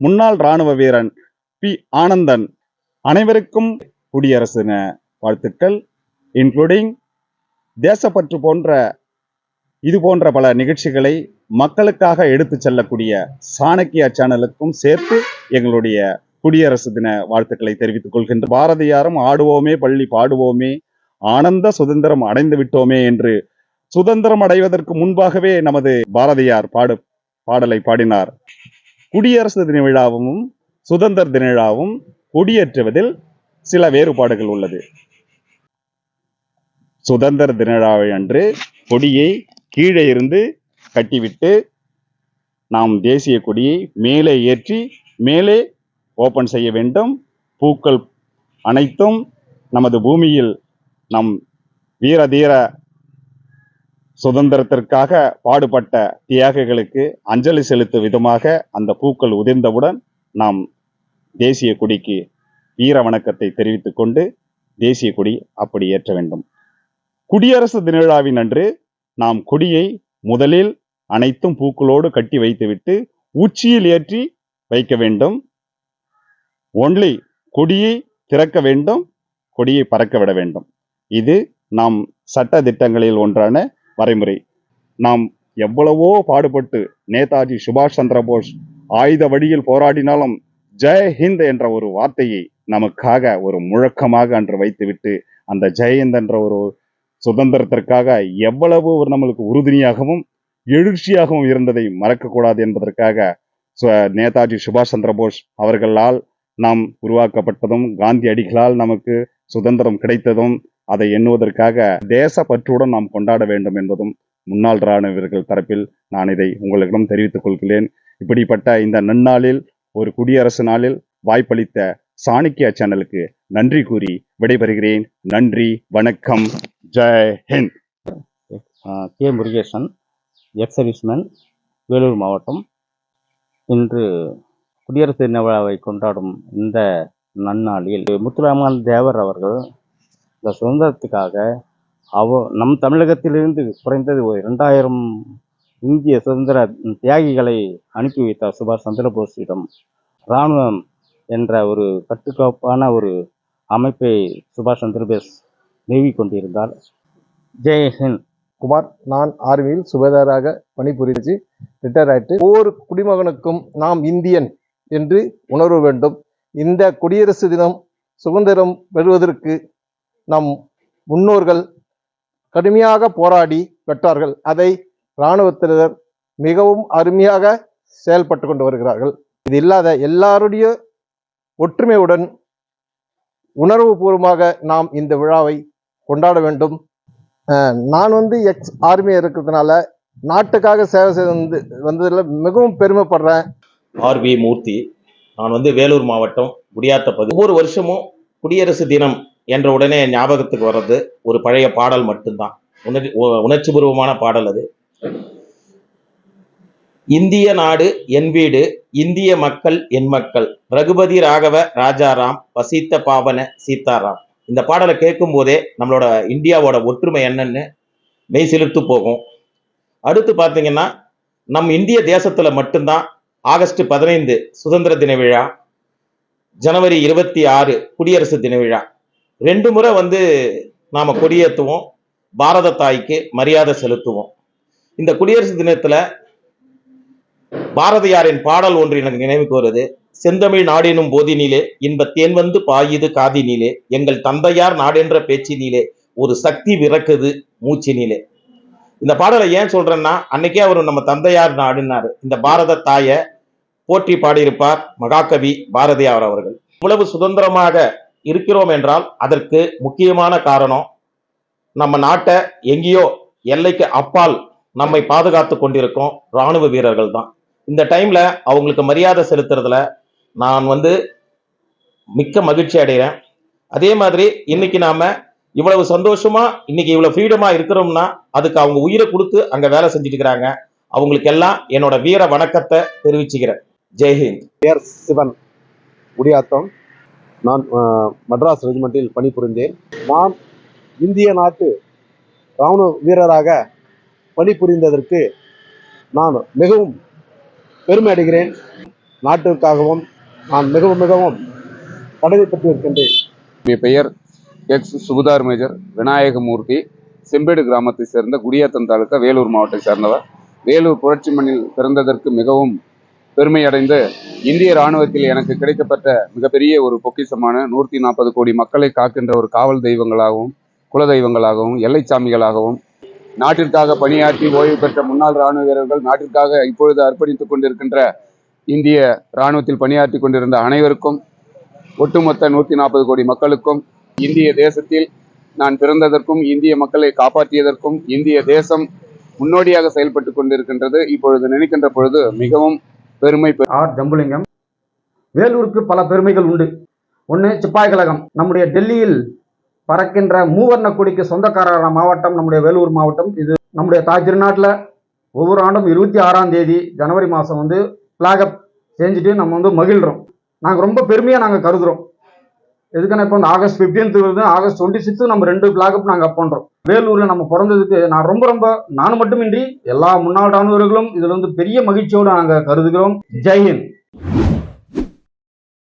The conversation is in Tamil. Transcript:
முன்னாள் ராணுவ வீரன் பி. ஆனந்தன். அனைவருக்கும் குடியரசின வாழ்த்துக்கள் இன்க்ளூடிங் தேசப்பற்று போன்ற இது போன்ற பல நிகழ்ச்சிகளை மக்களுக்காக எடுத்து செல்லக்கூடிய சாணக்கியா சேனலுக்கும் சேர்த்து எங்களுடைய குடியரசு தின வாழ்த்துக்களை தெரிவித்துக் கொள்கின்ற பாரதியாரும் ஆடுவோமே பள்ளி பாடுவோமே ஆனந்த சுதந்திரம் அடைந்து விட்டோமே என்று சுதந்திரம் அடைவதற்கு முன்பாகவே நமது பாரதியார் பாடு பாடலை பாடினார். குடியரசு தின விழாவும் சுதந்திர தின விழாவும் கொடியேற்றுவதில் சில வேறுபாடுகள் உள்ளது. சுதந்திர தின விழாவை அன்று கொடியை கீழே இருந்து கட்டிவிட்டு நாம் தேசிய கொடியை மேலே ஏற்றி மேலே ஓபன் செய்ய வேண்டும். பூக்கள் அனைத்தும் நமது பூமியில் நம் வீர தீர சுதந்திரத்திற்காக பாடுபட்ட தியாகிகளுக்கு அஞ்சலி செலுத்தும் விதமாக அந்த பூக்கள் உதிர்ந்தவுடன் நாம் தேசிய கொடிக்கு வீர வணக்கத்தை தெரிவித்துக் கொண்டு தேசிய கொடி அப்படி ஏற்ற வேண்டும். குடியரசு தினவிழாவின் அன்று நாம் கொடியை முதலில் அனைத்தும் பூக்களோடு கட்டி வைத்துவிட்டு உச்சியில் ஏற்றி வைக்க வேண்டும். ஒன்லி கொடியை திறக்க வேண்டும் கொடியை பறக்க விட வேண்டும். இது நாம் சட்ட திட்டங்களில் ஒன்றான வரைமுறை. நாம் எவ்வளவோ பாடுபட்டு நேதாஜி சுபாஷ் சந்திரபோஸ் ஆயுத வழியில் போராடினாலும் ஜெய் ஹிந்த் என்ற ஒரு வார்த்தையை நமக்காக ஒரு முழக்கமாக அன்று வைத்துவிட்டு அந்த ஜெயஹிந்த் என்ற ஒரு சுதந்திரத்திற்காக எவ்வளவு ஒரு நம்மளுக்கு உறுதுணையாகவும் எழுச்சியாகவும் இருந்ததை மறக்கக்கூடாது என்பதற்காக சு- நேதாஜி சுபாஷ் சந்திரபோஸ் அவர்களால் நாம் உருவாக்கப்பட்டதும் காந்தி அடிகளால் நமக்கு சுதந்திரம் கிடைத்ததும் அதை எண்ணுவதற்காக தேசப்பற்றுடன் நாம் கொண்டாட வேண்டும் என்பதும் முன்னாள் ராணுவ வீரர்கள் தரப்பில் நான் இதை உங்களிடம் தெரிவித்துக் கொள்கிறேன். இப்படிப்பட்ட இந்த நன்னாளில் ஒரு குடியரசு நாளில் வாய்ப்பளித்த சாணக்கியா சேனலுக்கு நன்றி கூறி விடைபெறுகிறேன். நன்றி வணக்கம் Jai Hind. K. Murugesan ex. Serviceman Vellore மாவட்டம். இன்று குடியரசு தின விழாவை கொண்டாடும் இந்த நன்னாளில் முத்துராமன் தேவர் அவர்கள் இந்த சுதந்திரத்துக்காக அவ நம் தமிழகத்திலிருந்து குறைந்தது ஒரு இரண்டாயிரம் இந்திய சுதந்திர தியாகிகளை அனுப்பி வைத்தார் சுபாஷ் சந்திரபோஸிடம். இராணுவம் என்ற ஒரு கட்டுக்கோப்பான ஒரு அமைப்பை சுபாஷ் சந்திரபோஸ் நிறுவி கொண்டிருந்தார். ஜெயஹிந்த் குமார் நான் ஆர்மியில் சுபேதாராக பணிபுரிஞ்சு ரிட்டையர் ஆயிட்டு ஒவ்வொரு குடிமகனுக்கும் நாம் இந்தியன் என்று உணர்வு வேண்டும். இந்த குடியரசு தினம் சுதந்திரம் பெறுவதற்கு நம் முன்னோர்கள் கடுமையாக போராடி பெற்றார்கள் அதை இராணுவத்தினர் மிகவும் அருமையாக செயல்பட்டு கொண்டு வருகிறார்கள். இது இல்லாத எல்லாருடைய ஒற்றுமையுடன் உணர்வுபூர்வமாக நாம் இந்த விழாவை கொண்டாட வேண்டும். நான் வந்து எக்ஸ் ஆர்மி இருக்கிறதுனால நாட்டுக்காக சேவை செய்து வந்து வந்ததில் மிகவும் பெருமைப்படுறேன். R V Murthy. நான் வந்து வேலூர் மாவட்டம் குடியாத்தப்பகுதி. ஒவ்வொரு வருஷமும் குடியரசு தினம் என்ற உடனே ஞாபகத்துக்கு வர்றது ஒரு பழைய பாடல் மட்டும்தான். உணர்ச்சி உணர்ச்சி பூர்வமான பாடல் அது. இந்திய நாடு என் வீடு இந்திய மக்கள் என் மக்கள். ரகுபதி ராகவ ராஜாராம் வசித்த பாவன சீதாராம் இந்த பாடலை கேட்கும் போதே நம்மளோட இந்தியாவோட ஒற்றுமை என்னன்னு மெய் செலுத்து போகும். அடுத்து பார்த்தீங்கன்னா நம் இந்திய தேசத்துல மட்டும்தான் ஆகஸ்ட் பதினைந்து சுதந்திர தின விழா ஜனவரி இருபத்தி ஆறு குடியரசு தின விழா. ரெண்டு முறை வந்து நாம கொடியேற்றுவோம் பாரத தாய்க்கு மரியாதை செலுத்துவோம். இந்த குடியரசு தினத்துல பாரதியாரின் பாடல் ஒன்று எனக்கு நினைவுக்கு வருது. செந்தமிழ் நாடெனும் போதினிலே இன்ப தேன் வந்து பாயுது காதினிலே எங்கள் தந்தையார் நாடென்ற பேச்சினிலே ஒரு சக்தி விறக்குது மூச்சினிலே. இந்த பாடலை ஏன் சொல்றேன்னா அன்னைக்கே அவர் நம்ம தந்தையார் நாடுனாரு. இந்த பாரத தாயை போற்றி பாடியிருப்பார் மகாகவி பாரதியார் அவர்கள். இவ்வளவு சுதந்திரமாக இருக்கிறோம் என்றால் அதற்கு முக்கியமான காரணம் நம்ம நாட்டை எங்கேயோ எல்லைக்கு அப்பால் நம்மை பாதுகாத்து கொண்டிருக்கோம் ராணுவ வீரர்கள் தான். இந்த டைம்ல அவங்களுக்கு மரியாதை செலுத்துறதுல நான் வந்து மிக்க மகிழ்ச்சி அடைகிறேன். அதே மாதிரி இன்னைக்கு நாம இவ்வளவு சந்தோஷமா இன்னைக்கு இவ்வளவு ஃப்ரீடமா இருக்கிறோம்னா அதுக்கு அவங்க உயிரை கொடுத்து அங்க வேலை செஞ்சுட்டு இருக்கிறாங்க அவங்களுக்கு எல்லாம் என்னோட வீர வணக்கத்தை தெரிவிச்சுக்கிறேன். ஜெய்ஹிந்த் பேர் சிவன் குடியாத்தம் நான் அஹ், ரெஜிமெண்ட்டில் பணிபுரிந்தேன். நான் இந்திய நாட்டு இராணுவ வீரராக பணிபுரிந்ததற்கு நான் மிகவும் பெருமை அடைகிறேன். நாட்டிற்காகவும் நான் மிகவும் மிகவும் கடமைப்பட்டிருக்கின்றேன் பெயர் எக்ஸ் சுகுதார் மேஜர். விநாயகமூர்த்தி. செம்பேடு கிராமத்தை சேர்ந்த குடியாத்தம் தாலுக்கா வேலூர் மாவட்டத்தை சேர்ந்தவர். வேலூர் புரட்சி மண்ணில் பிறந்ததற்கு மிகவும் பெருமை அடைந்து இந்திய ராணுவத்தில் எனக்கு கிடைக்கப்பட்ட மிகப்பெரிய ஒரு பொக்கிஷமான நூற்றி நாற்பது கோடி மக்களை காக்கின்ற ஒரு காவல் தெய்வங்களாகவும் குல தெய்வங்களாகவும் எல்லைச்சாமிகளாகவும் நாட்டிற்காக பணியாற்றி ஓய்வு பெற்ற முன்னாள் ராணுவ வீரர்கள் நாட்டிற்காக இப்பொழுது அர்ப்பணித்துக் கொண்டிருக்கின்ற இந்திய ராணுவத்தில் பணியாற்றி கொண்டிருந்த அனைவருக்கும் ஒட்டுமொத்த நூற்றி நாற்பது கோடி மக்களுக்கும் இந்திய தேசத்தில் நான் பிறந்ததற்கும் இந்திய மக்களை காப்பாற்றியதற்கும் இந்திய தேசம் முன்னோடியாக செயல்பட்டு கொண்டிருக்கின்றது. இப்பொழுது நினைக்கின்ற பொழுது மிகவும் பெருமை ஆர் ஜம்புலிங்கம். வேலூருக்கு பல பெருமைகள் உண்டு. ஒன்று சிப்பாய் கழகம் நம்முடைய டெல்லியில் பறக்கின்ற மூவர்ண கொடிக்கு சொந்தக்காரரான மாவட்டம் நம்முடைய வேலூர் மாவட்டம். இது நம்முடைய தாய் திருநாட்டில் ஒவ்வொரு ஆண்டும் இருபத்தி ஆறாம் தேதி ஜனவரி மாதம் வந்து ஃப்ளாகப் செஞ்சுட்டு நம்ம வந்து மகிழ்கிறோம் நாங்கள் ரொம்ப பெருமையாக நாங்கள் கருதுகிறோம் எதுக்குன்னா இப்போ வந்து ஆகஸ்ட் 15th வருது ஆகஸ்ட் டுவெண்ட்டி சிக்ஸ்த்து நம்ம ரெண்டு ஃப்ளாகப் நாங்கள் அப் பண்ணுறோம் வேலூரில் நம்ம பிறந்ததுக்கு நான் ரொம்ப ரொம்ப நான் மட்டுமின்றி எல்லா முன்னாள் ராணுவர்களும் இதில் வந்து பெரிய மகிழ்ச்சியோடு நாங்கள் கருதுகிறோம். ஜெய்ஹிந்த்